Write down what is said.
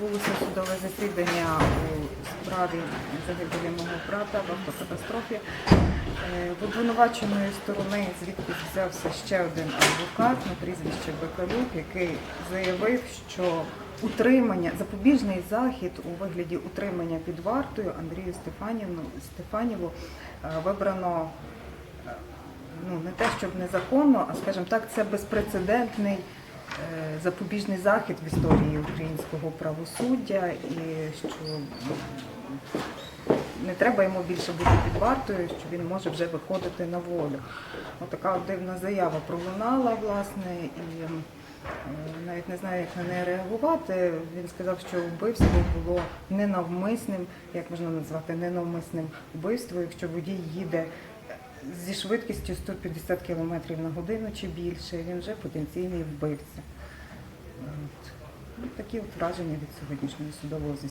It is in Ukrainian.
Відбулося судове засідання у справі загибелі мого брата в автокатастрофі. Е, В обвинуваченої сторони звідки взявся ще один адвокат на прізвище Бекалюк, який заявив, що утримання, запобіжний захід у вигляді утримання під вартою Андрію Стефаніву е, вибрано е, ну не те, щоб незаконно, а скажімо так, це безпрецедентний запобіжний захід в історії українського правосуддя, і що не треба йому більше бути під вартою, що він може вже виходити на волю. Отака от дивна заява пролунала, власне, і е, навіть не знаю, як на неї реагувати. Він сказав, що вбивство було ненавмисним, як можна назвати, ненавмисним вбивством, якщо водій їде зі швидкістю 150 км на годину чи більше, він вже потенційний вбивця. От. Ну, Такі от враження від сьогоднішнього судового засідання.